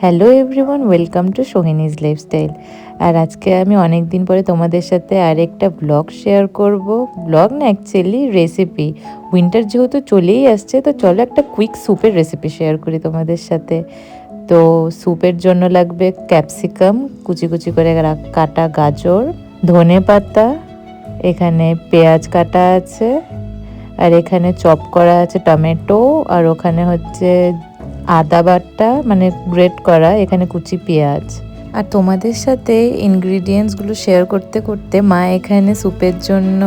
Hello everyone welcome to Sohini's lifestyle আর আজকে আমি অনেক দিন পরে তোমাদের সাথে আরেকটা ব্লগ শেয়ার করব। ব্লগ না অ্যাকচুয়ালি রেসিপি উইন্টার যেহেতু চলেই আসছে, তো চলো একটা কুইক স্যুপের রেসিপি শেয়ার করি তোমাদের সাথে। তো স্যুপের জন্য লাগবে ক্যাপসিকাম কুচি কুচি করে কাটা গাজর, ধনে পাতা, এখানে পেঁয়াজ কাটা আছে, আর এখানে চপ করা আছে টমেটো, আর ওখানে হচ্ছে আদা বাটা মানে গ্রেট করা এখানে কুচি পেঁয়াজ। আর তোমাদের সাথে ইনগ্রিডিয়েন্টসগুলো শেয়ার করতে করতে মা এখানে স্যুপের জন্য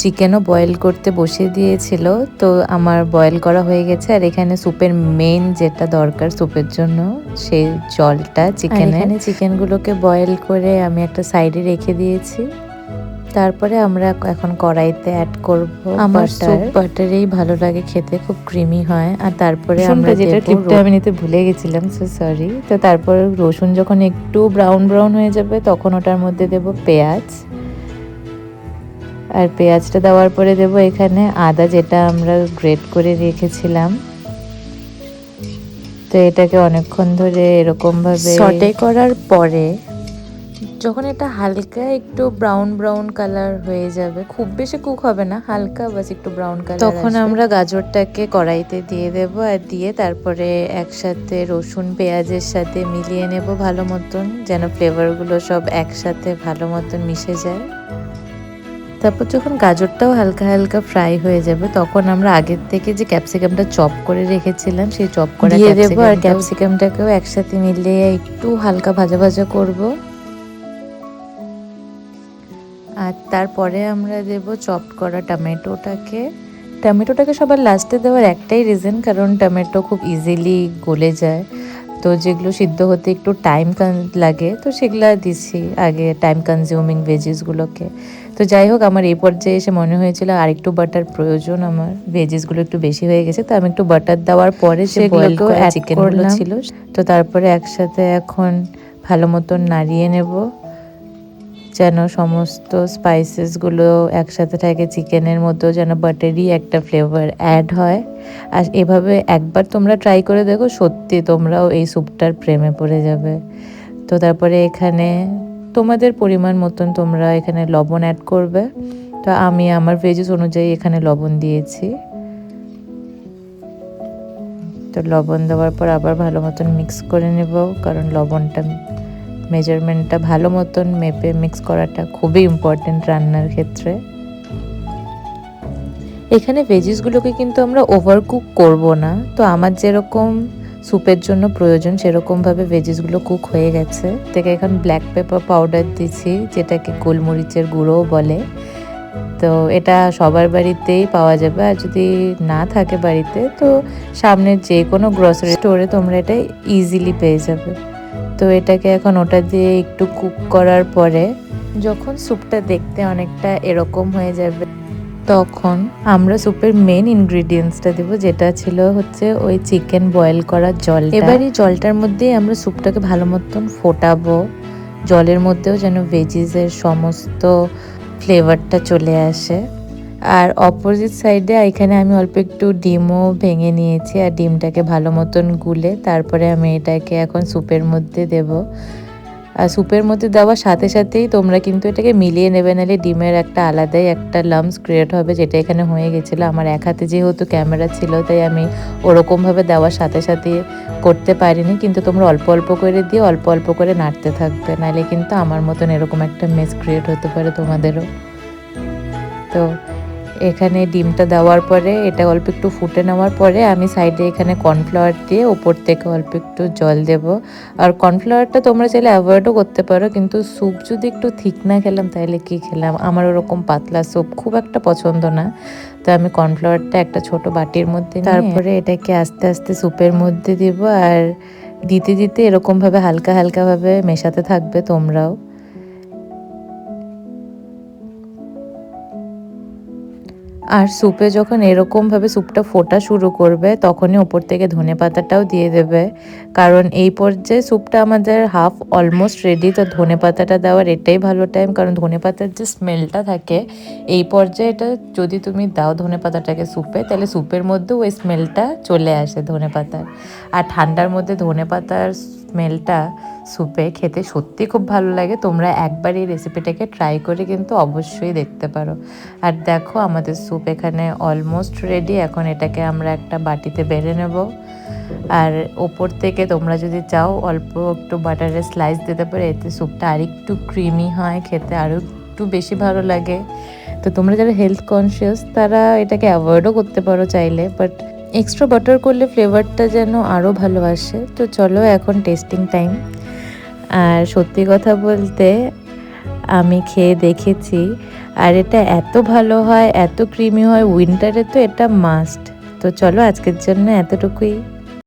চিকেনও বয়েল করতে বসিয়ে দিয়েছিল। তো আমার বয়েল করা হয়ে গেছে আর এখানে স্যুপের মেন যেটা দরকার স্যুপের জন্য সেই জলটা চিকেন এখানে চিকেনগুলোকে বয়েল করে আমি একটা সাইডে রেখে দিয়েছি। তারপরে আমরা এখন কড়াইতে অ্যাড করব আমার স্যুপ বাটারেই ভালো লাগে খেতে খুব ক্রিমি হয়। আর তারপরে আমরা যেটা ক্লিপটা আমি নিতে ভুলে গেছিলাম সো সরি তো তারপর রসুন যখন একটু ব্রাউন ব্রাউন হয়ে যাবে তখন ওটার মধ্যে দেব পেঁয়াজ। আর পেঁয়াজটা দেওয়ার পরে দেব এখানে আদা যেটা আমরা গ্রেট করে রেখেছিলাম। তো এটাকে অনেকক্ষণ ধরে এরকম ভাবে সটে করার পরে যখন এটা হালকা একটু ব্রাউন ব্রাউন কালার হয়ে যাবে খুব বেশি কুক হবে না হালকা বাস একটু ব্রাউন কালার তখন আমরা গাজরটাকে কড়াইতে দিয়ে দেব আর দিয়ে তারপরে একসাথে রসুন পেঁয়াজের সাথে মিলিয়ে নেব ভালো মতন যেন ফ্লেভারগুলো সব একসাথে ভালো মতন মিশে যায়। তারপর যখন গাজরটাও হালকা হালকা ফ্রাই হয়ে যাবে তখন আমরা আগের থেকে যে ক্যাপসিকামটা চপ করে রেখেছিলাম সেই চপ করা দিয়ে দেবো আর ক্যাপসিকামটাকেও একসাথে মিলিয়ে একটু হালকা ভাজা ভাজা করব। আর তারপরে আমরা দেব চপ করা টমেটোটাকে। টমেটোটাকে সবার লাস্টে দেওয়ার একটাই রিজন কারণ টমেটো খুব ইজিলি গলে যায়। তো যেগুলো সিদ্ধ হতে একটু টাইম লাগে তো সেগুলো দিচ্ছি আগে টাইম কনজিউমিং ভেজিসগুলোকে তো যাই হোক আমার এই পর্যায়ে এসে মনে হয়েছিল আর একটু বাটার প্রয়োজন আমার। ভেজিসগুলো একটু বেশি হয়ে গেছে তো আমি একটু বাটার দেওয়ার পরে সেগুলোকেও চিকেনগুলো ছিল তো তারপরে একসাথে এখন ভালো মতন নাড়িয়ে নেব। যেন সমস্ত স্পাইসেসগুলো একসাথে থাকে চিকেনের মতো যেন বাটারি একটা ফ্লেভার অ্যাড হয়। আর এভাবে একবার তোমরা ট্রাই করে দেখো, সত্যি তোমরাও এই স্যুপটার প্রেমে পড়ে যাবে। তো তারপরে এখানে তোমাদের পরিমাণ মতন তোমরা এখানে লবণ অ্যাড করবে। তো আমি আমার ভেজেস অনুযায়ী এখানে লবণ দিয়েছি। তো লবণ দেওয়ার পর আবার ভালো মতন মিক্স করে নেব, কারণ লবণটা মেজারমেন্টটা ভালো মতন মেপে মিক্স করাটা খুবই ইম্পর্টেন্ট রান্নার ক্ষেত্রে। এখানে ভেজিসগুলোকে কিন্তু আমরা ওভার কুক করব না। তো আমার যেরকম স্যুপের জন্য প্রয়োজন সেরকমভাবে ভেজিসগুলো কুক হয়ে গেছে। থেকে এখন ব্ল্যাক পেপার পাউডার দিচ্ছি, যেটাকে গোলমরিচের গুঁড়োও বলে। তো এটা সবার বাড়িতেই পাওয়া যাবে। আর যদি না থাকে বাড়িতে, তো সামনের যে কোনো গ্রসারি স্টোরে তোমরা এটা ইজিলি পেয়ে যাবে। তো এটাকে এখন ওটা দিয়ে একটু কুক করার পরে যখন স্যুপটা দেখতে অনেকটা এরকম হয়ে যাবে, তখন আমরা স্যুপের মেন ইনগ্রিডিয়েন্টসটা দেবো, যেটা ছিল হচ্ছে ওই চিকেন বয়েল করা জল এবার এই জলটার মধ্যেই আমরা স্যুপটাকে ভালো মতন ফোটাবো। জলের মধ্যেও যেন ভেজিসের সমস্ত ফ্লেভারটা চলে আসে। আর অপোজিট সাইডে এখানে আমি অল্প একটু ডিমও ভেঙে নিয়েছি আর ডিমটাকে ভালো মতন গুলে তারপরে আমি এটাকে এখন স্যুপের মধ্যে দেব। আর স্যুপের মধ্যে দেওয়ার সাথে সাথেই তোমরা কিন্তু এটাকে মিলিয়ে নেবে, নাহলে ডিমের একটা আলাদাই একটা লামস ক্রিয়েট হবে, যেটা এখানে হয়ে গেছিল। আমার এক হাতে যেহেতু ক্যামেরা ছিল, তাই আমি ওরকমভাবে দেওয়ার সাথে সাথে করতে পারিনি। কিন্তু তোমরা অল্প অল্প করে দিয়ে অল্প অল্প করে নাড়তে থাকবে, নাহলে কিন্তু আমার মতন এরকম একটা মেস ক্রিয়েট হতে পারে তোমাদেরও। তো এখানে ডিমটা দেওয়ার পরে, এটা অল্প একটু ফুটে নেওয়ার পরে আমি সাইডে এখানে কর্নফ্লাওয়ার দিয়ে ওপর থেকে অল্প একটু জল দেব। আর কর্নফ্লাওয়ারটা তোমরা চাইলে অ্যাভয়েডও করতে পারো, কিন্তু স্যুপ যদি একটু থিক না খেলাম তাহলে কি খেলাম? আমার ওরকম পাতলা স্যুপ খুব একটা পছন্দ না। তো আমি কর্নফ্লাওয়ারটা একটা ছোট বাটির মধ্যে তারপরে এটাকে আস্তে আস্তে স্যুপের মধ্যে দিব। আর দিতে দিতে এরকমভাবে হালকা হালকাভাবে মেশাতে থাকবে তোমরাও। আর স্যুপে যখন এরকমভাবে স্যুপটা ফোটা শুরু করবে, তখনই ওপর থেকে ধনে পাতাটাও দিয়ে দেবে। কারণ এই পর্যায়ে স্যুপটা আমাদের হাফ অলমোস্ট রেডি তো ধনে পাতাটা দেওয়ার এটাই ভালো টাইম কারণ ধনে পাতার যে স্মেলটা থাকে, এই পর্যায়ে এটা যদি তুমি দাও ধনে পাতাটাকে স্যুপে তাহলে স্যুপের মধ্যেও ওই স্মেলটা চলে আসে ধনে পাতার। আর ঠান্ডার মধ্যে ধনে পাতার স্মেলটা স্যুপে খেতে সত্যি খুব ভালো লাগে। তোমরা একবার এই রেসিপিটাকে ট্রাই করে কিন্তু অবশ্যই দেখতে পারো। আর দেখো, আমাদের স্যুপ এখানে অলমোস্ট রেডি এখন এটাকে আমরা একটা বাটিতে বেড়ে নেব। আর ওপর থেকে তোমরা যদি চাও, অল্প একটু বাটারের স্লাইস দিতে পারো। এতে স্যুপটা আরেকটু ক্রিমি হয়, খেতে আরও একটু বেশি ভালো লাগে। তো তোমরা যারা হেলথ কনসিয়াস তারা এটাকে অ্যাভয়েডও করতে পারো চাইলে। বাট এক্সট্রা বাটার করলে ফ্লেভারটা যেন আরও ভালো আসে। তো চলো এখন টেস্টিং টাইম আর সত্যি কথা বলতে, আমি খেয়ে দেখেছি। আর এটা এত ভালো হয়, এত ক্রিমি হয় উইন্টারে তো এটা মাস্ট তো চলো আজকের জন্য এতটুকুই।